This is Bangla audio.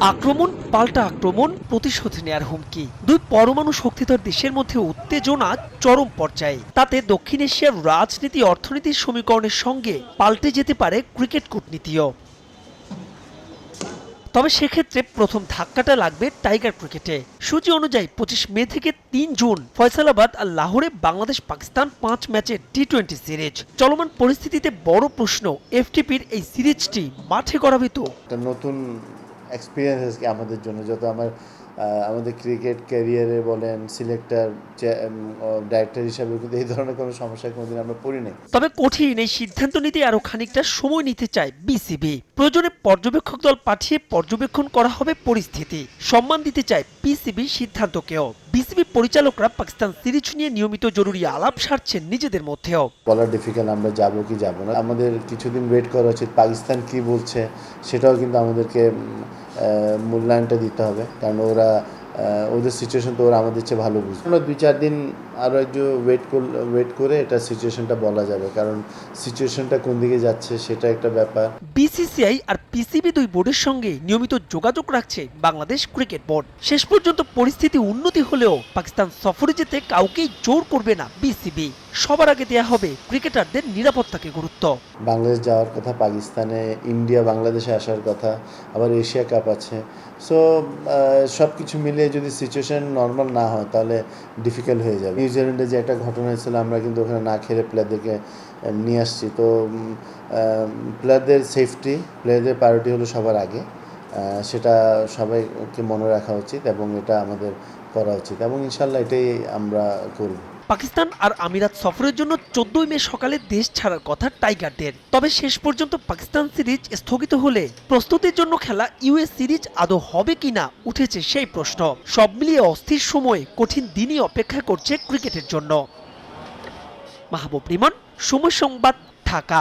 আক্রমণ, পাল্টা আক্রমণ, প্রতিশোধ নেয়ার হুমকি। দুই পরমাণু শক্তিধর দেশের মধ্যে উত্তেজনা চরম পর্যায়ে। তাতে দক্ষিণ এশিয়ার রাজনীতি, অর্থনীতির সমীকরণের সঙ্গে পাল্টে যেতে পারে ক্রিকেট কূটনীতিও। তবে সেক্ষেত্রে প্রথম ধাক্কাটা লাগবে টাইগার ক্রিকেটে। সূচি অনুযায়ী পঁচিশ মে থেকে তিন জুন ফয়সালাবাদ আর লাহোরে বাংলাদেশ পাকিস্তান পাঁচ ম্যাচের টি টোয়েন্টি সিরিজ। চলমান পরিস্থিতিতে বড় প্রশ্ন, এফটিপির এই সিরিজটি মাঠে গড়াবে তো? নতুন এক্সপিরিয়েন্স আমাদের জন্য। যত আমার আমাদের ক্রিকেট ক্যারিয়ারে বলেন সিলেক্টর ডাইরেক্টর হিসাবে কিন্তু এই ধরনের কোনো সমস্যায় কোনোদিন আমরা পড়ি নাই। তবে কঠিন এই সিদ্ধান্ত নিতে আরও খানিকটা সময় নিতে চায় বিসিবি প্রয়োজনে পর্যবেক্ষক দল পাঠিয়ে পর্যবেক্ষণ করা হবে পরিস্থিতি। সম্মান দিতে চায় বিসিবি সিদ্ধান্তকেও। বিসিবি পরিচালকরা পাকিস্তান সিরিজ নিয়ে নিয়মিত জরুরি আলাপ সারছেন নিজেদের মধ্যেও। বলা ডিফিকাল্ট আমরা যাব কি যাব না। আমাদের কিছুদিন ওয়েট করা উচিত। পাকিস্তান কি বলছে সেটাও কিন্তু আমাদেরকে মূল্যায়নটা দিতে হবে। কারণ ওরা ওদের সিচুয়েশন তো ওরা আমাদের চেয়ে ভালো বুঝবে। আমরা দুই চার দিন আরও একটু ওয়েট ওয়েট করে এটা সিচুয়েশনটা বলা যাবে। কারণ সিচুয়েশনটা কোন দিকে যাচ্ছে সেটা একটা ব্যাপার। বিসিসিআই আর পিসিবি দুই বোর্ডের সঙ্গে নিয়মিত যোগাযোগ রাখছে বাংলাদেশ ক্রিকেট বোর্ড। শেষ পর্যন্ত পরিস্থিতি উন্নতি হলেও পাকিস্তান সফরে যেতে কাউকেই জোর করবে না বিসিবি সবার আগে দেয়া হবে ক্রিকেটারদের নিরাপত্তাকে গুরুত্ব। বাংলাদেশ যাওয়ার কথা, পাকিস্তানে ইন্ডিয়া, বাংলাদেশে আসার কথা, আবার এশিয়া কাপ আছে। সো সব কিছু মিলিয়ে যদি সিচুয়েশন নর্মাল না হয়, তাহলে ডিফিকাল্ট হয়ে যাবে। নিউজিল্যান্ডে যে একটা ঘটনা হয়েছিল, আমরা কিন্তু ওখানে না খেলে প্লেয়ারদেরকে নিয়ে আসছি। তো প্লেয়ারদের সেফটি প্লেয়ারদের প্রায়োরিটি হলো সবার আগে। সেটা সবাইকে মনে রাখা উচিত এবং এটা আমাদের করা উচিত এবং ইনশাল্লাহ এটাই আমরা করব পাকিস্তান আর আমিরাত সফরের জন্য চোদ্দই মে সকালে দেশ ছাড়ার কথা টাইগারদের। তবে শেষ পর্যন্ত পাকিস্তান সিরিজ স্থগিত হলে প্রস্তুতির জন্য খেলা ইউএস সিরিজ আদৌ হবে কিনা উঠেছে সেই প্রশ্ন। সব মিলিয়ে অস্থির সময়ে, কঠিন দিনই অপেক্ষা করছে ক্রিকেটের জন্য। মাহবুব রিমন, সময় সংবাদ, ঢাকা।